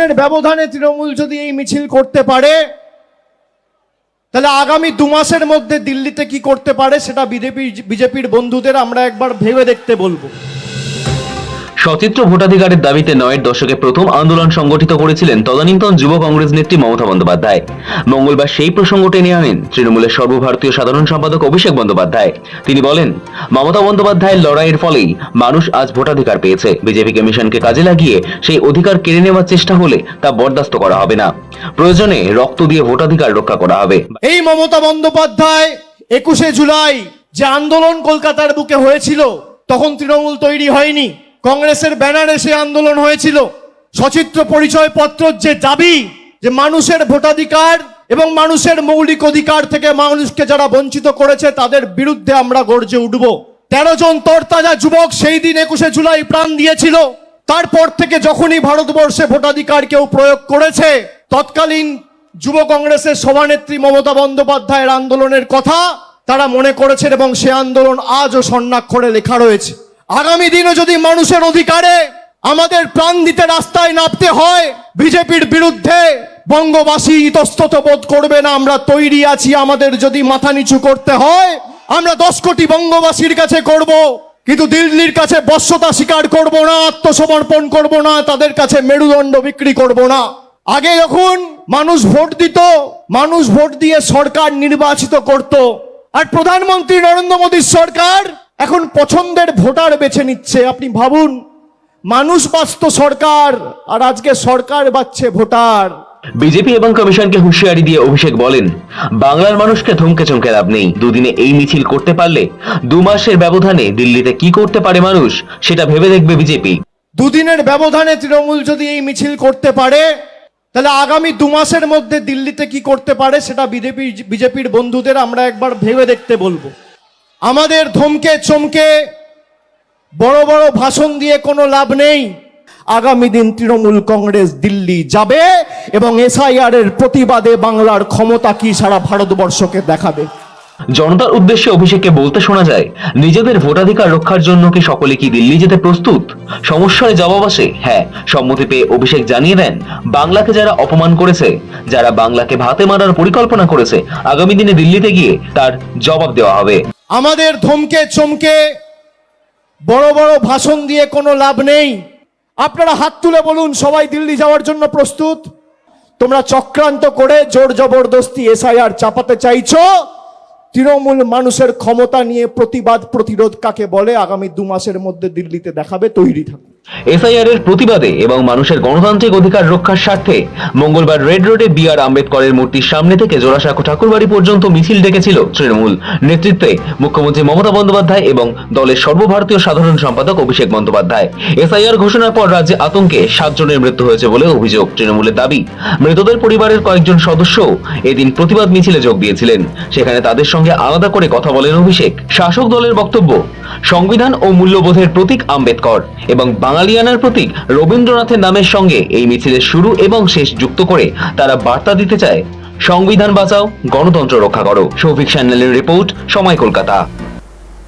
দুদিনের ব্যবধানে তৃণমূল যদি এই মিছিল করতে পারে, তাহলে আগামী দু মাসের মধ্যে দিল্লিতে কি করতে পারে সেটা বিজেপি বিজেপির বন্ধুদের আমরা একবার ভেবে দেখতে বলব। সচিত্র ভোটাধিকারের দাবিতে নয়ের দশকে প্রথম আন্দোলন সংগঠিত করেছিলেন তদানীন্তন যুব কংগ্রেস নেত্রী মমতা বন্দ্যোপাধ্যায়। মঙ্গলবার সেই প্রসঙ্গ টেনে আনেন তৃণমূলের সর্বভারতীয় সাধারণ সম্পাদক অভিষেক বন্দ্যোপাধ্যায়। তিনি বলেন, মমতা বন্দ্যোপাধ্যায়ের লড়াইয়ের ফলেই মানুষ আজ ভোটাধিকার পেয়েছে। বিজেপি কমিশনকে কাজে লাগিয়ে সেই অধিকার কেড়ে নেওয়ার চেষ্টা হলে তা বরদাস্ত করা হবে না। প্রয়োজনে রক্ত দিয়ে ভোটাধিকার রক্ষা করা হবে। এই মমতা বন্দ্যোপাধ্যায় একুশে জুলাই যে আন্দোলন কলকাতার বুকে হয়েছিল, তখন তৃণমূল তৈরি হয়নি। কংগ্রেসের ব্যানারে সে আন্দোলন হয়েছিল। সচিত্র পরিচয় পত্র যে দাবি যে মানুষের ভোটাধিকার এবং মানুষের মৌলিক অধিকার থেকে মানুষকে যারা বঞ্চিত করেছে, তাদের বিরুদ্ধে আমরা গর্জে উঠব। তেরো জন তরতাজা যুবক সেই দিন একুশে জুলাই প্রাণ দিয়েছিল। তারপর থেকে যখনই ভারতবর্ষে ভোটাধিকার কেউ প্রয়োগ করেছে, তৎকালীন যুব কংগ্রেসের সভানেত্রী মমতা বন্দ্যোপাধ্যায়ের আন্দোলনের কথা তারা মনে করেছেন এবং সে আন্দোলন আজও স্বর্ণাক্ষরে লেখা রয়েছে। আগামী দিনে যদি মানুষের অধিকারে আমাদের প্রাণ দিতে রাস্তায় নামতে হয়, বিজেপির বিরুদ্ধে বঙ্গবাসী ইতস্তত বোধ করবে না, আমরা তৈরি আছি, আমাদের যদি মাথা নিচু করতে হয়, আমরা দশ কোটি বঙ্গবাসীর কাছে করব, কিন্তু দিল্লির কাছে বশ্যতা স্বীকার করব না, আত্মসমর্পণ করব না, তাদের কাছে মেরুদণ্ড বিক্রি করব না। আগে যখন মানুষ ভোট দিত, মানুষ ভোট দিয়ে সরকার নির্বাচিত করত, আর প্রধানমন্ত্রী নরেন্দ্র মোদীর সরকার এখন পছন্দের ভোটার বেছে নিচ্ছে আপনি ভাবুন। মানুষ বাঁচত সরকার আর আজকে সরকার বাচ্ছে ভোটার। বিজেপি এবং কমিশনকে হুঁশিয়ারি দিয়ে অভিষেক বলেন বাংলার মানুষকে থমকে চমকে লাভ নেই। দুদিনে এই মিছিল করতে পারলে দু মাসের ব্যবধানে দিল্লিতে কি করতে পারে মানুষ সেটা ভেবে দেখবে বিজেপি। দুদিনের ব্যবধানে তৃণমূল যদি এই মিছিল করতে পারে তাহলে আগামী দু মাসের মধ্যে দিল্লিতে কি করতে পারে সেটা বিজেপি বিজেপির বন্ধুদের আমরা একবার ভেবে দেখতে বলব। আমাদের ধমকে চমকে বড় বড় ভাষণ দিয়ে কোনো লাভ নেই। আগামী দিন তৃণমূল কংগ্রেস দিল্লি যাবে এবং এসআইআর এর প্রতিবাদে বাংলার ক্ষমতা কি সারা ভারতবর্ষকে দেখাবে? জনতার উদ্দেশ্যে অভিষেককে বলতে শোনা যায়, নিজেদের ভোটাধিকার রক্ষার জন্য কি সকলে কি দিল্লি যেতে প্রস্তুত? সমস্যায় জবাব আসে হ্যাঁ সম্মতি পেয়ে অভিষেক জানিয়ে দেন, বাংলাকে যারা অপমান করেছে, যারা বাংলাকে ভাতে মারার পরিকল্পনা করেছে, আগামী দিনে দিল্লিতে গিয়ে তার জবাব দেওয়া হবে। আমাদের ধমকে চমকে বড় বড় ভাষণ দিয়ে কোনো লাভ নেই। আপনারা হাত তুলে বলুন, সবাই দিল্লি যাওয়ার জন্য প্রস্তুত? তোমরা চক্রান্ত করে জোর জবরদস্তি এসআইআর চাপাতে চাইছো? তৃণমূল মানুষের ক্ষমতা নিয়ে প্রতিবাদ, প্রতিরোধ কাকে বলে? আগামী দু মাসের মধ্যে দিল্লিতে দেখাবে, তৈরি থাকুন। এসআইআর এর প্রতিবাদে এবং মানুষের গণতান্ত্রিক অধিকার রক্ষার স্বার্থে মঙ্গলবার রেড রোডে বি আর আম্বেদকরের মূর্তির সামনে থেকে জোড়াসাঁকো ঠাকুরবাড়ি পর্যন্ত মিছিল ডেকেছিল তৃণমূল নেতৃত্বে মুখ্যমন্ত্রী মমতা বন্দ্যোপাধ্যায় এবং দলের সর্বভারতীয় সাধারণ সম্পাদক অভিষেক বন্দ্যোপাধ্যায়। এসআইআর ঘোষণার পর রাজ্যে আতঙ্কে সাতজনের মৃত্যু হয়েছে বলে অভিযোগ তৃণমূলের দাবি। মৃতদের পরিবারের কয়েকজন সদস্য এদিন প্রতিবাদ মিছিলে যোগ দিয়েছিলেন। সেখানে তাদের সঙ্গে আলাদা করে কথা বলেন অভিষেক। শাসক দলের বক্তব্য, সংবিধান ও মূল্যবোধের প্রতীক আম্বেদকর এবং বাঙালিয়ানার প্রতীক রবীন্দ্রনাথের নামের সঙ্গে এই মিছিলের শুরু এবং শেষ যুক্ত করে তারা বার্তা দিতে চায়। সংবিধান বাঁচাও, গণতন্ত্র রক্ষা করো। সৌভিক সান্যালের রিপোর্ট, সময় কলকাতা।